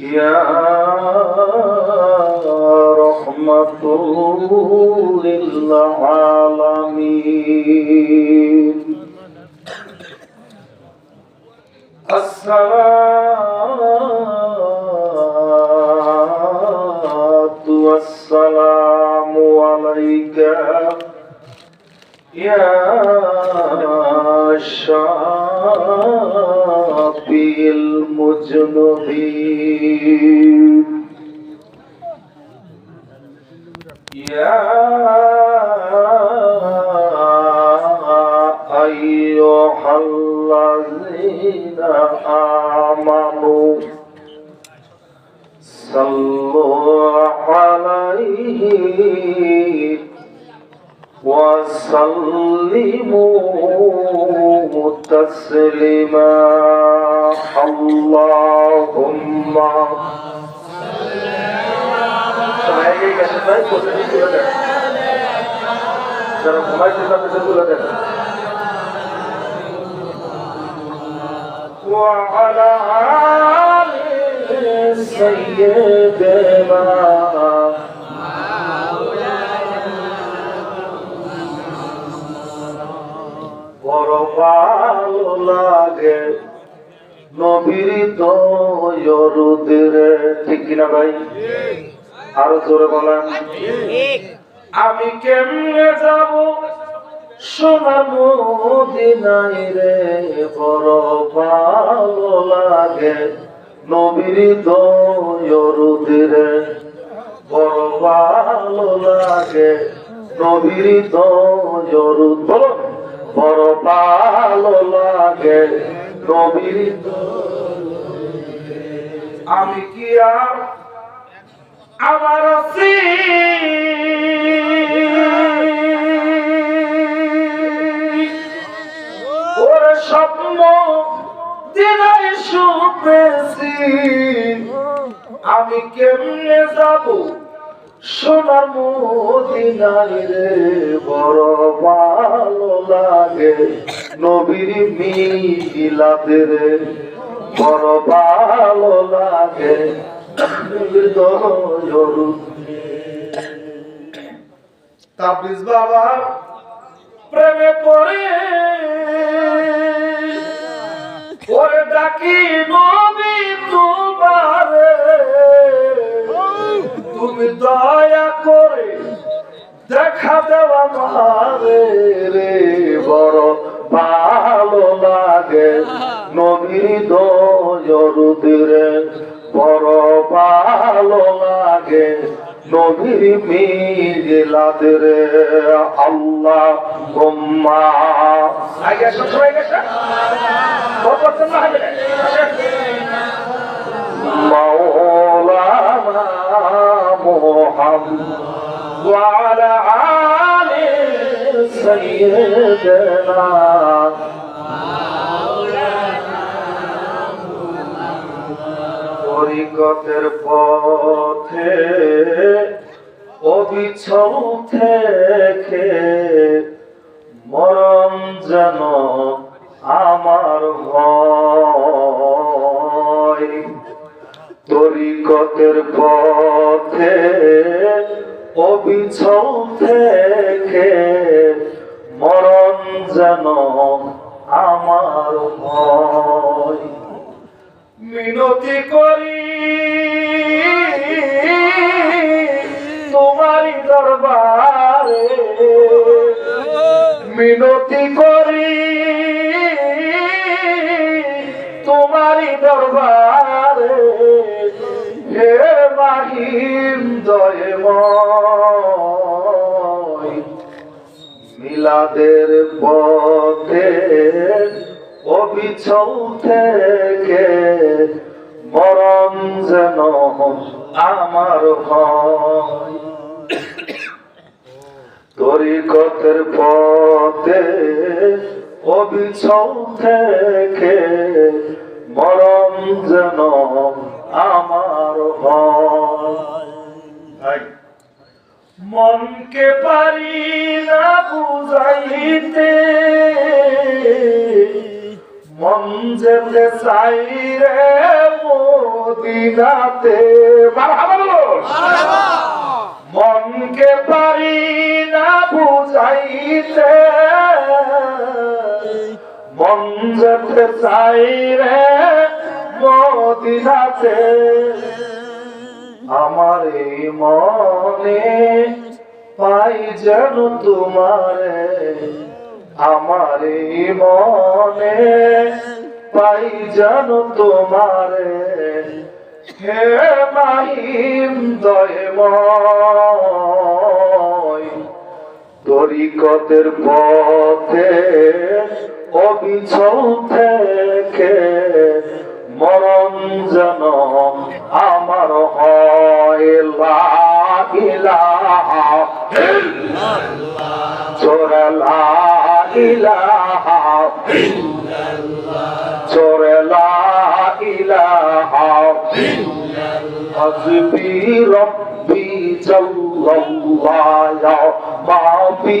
يا رحمة للعالمين. الصلاة والسلام عليك يا شافي المجنبين يا أيها الذين آمنوا صلوا عليه وسلموا تسليما اللهم সবাই এগিয়ে গেছেন ভাই প্রতিদিন তুলে দেন যারা ঘুমাইতে তাদের তুলে দেন وعلى آل سيدنا ভালো লাগে। নবীর দয়রুদের ঠিক কিনা ভাই? আরও জোরে বলেন। আমি কেমনে যাব? সোনার মদিনায় রে লাগে। লাগে। বলো বড় ভালো লাগে নবীর আমি কি আর আমার ওরে স্বপ্ন দিনাই শুনেছি আমি কেমনে যাব? সোনার মদিনায় বড় ভালো লাগে। নবীর মিলাতে রে, বড় ভালো লাগে। তাবিজ বাবা, প্রেমে পড়ে। ওরে ডাকি নবী দয়া করে দেখা দেওয়া মারে রে, বড় ভালো লাগে। নদী দয়রুদিরে বড় ভালো লাগে। নদী মিলাতে রে আল্লাহ গোম্মা মাওলা وعلى آل سيدنا তরিকতের পথে অবিছল থেকে মরম যেন আমার ভয় তরিকতের পথে অবিছল থেকে মরণ যেন আমার মিনতি করি তোমারি দরবারে। মিনতি করি তোমারি দরবারে। মাহিম দয়ময়। মিলাদের পথে অবিছল থেকে মরণ যেন আমার হয়। তরিকতের পথে অবিছল থেকে মরণ যেন আমার হয়। মনকে পারি না বুঝাইতে, মন যেতে চাই রে মদিনাতে। মনকে পারি না বুঝাইতে, মন যেতে চাই রে মদিনাতে। আমার মনে পাই যেন তোমারে। আমার মনে পাই যেন তোমারে। হে মাহিম দয়ময়, তরিকতের পথে অবিচল থেকে মরণ যেন আমার হয়লা ইলাহা চোরলা ইলাহা চোরলা ইলাহা হসবি রব্বি চল্লাল্লাহ মাফি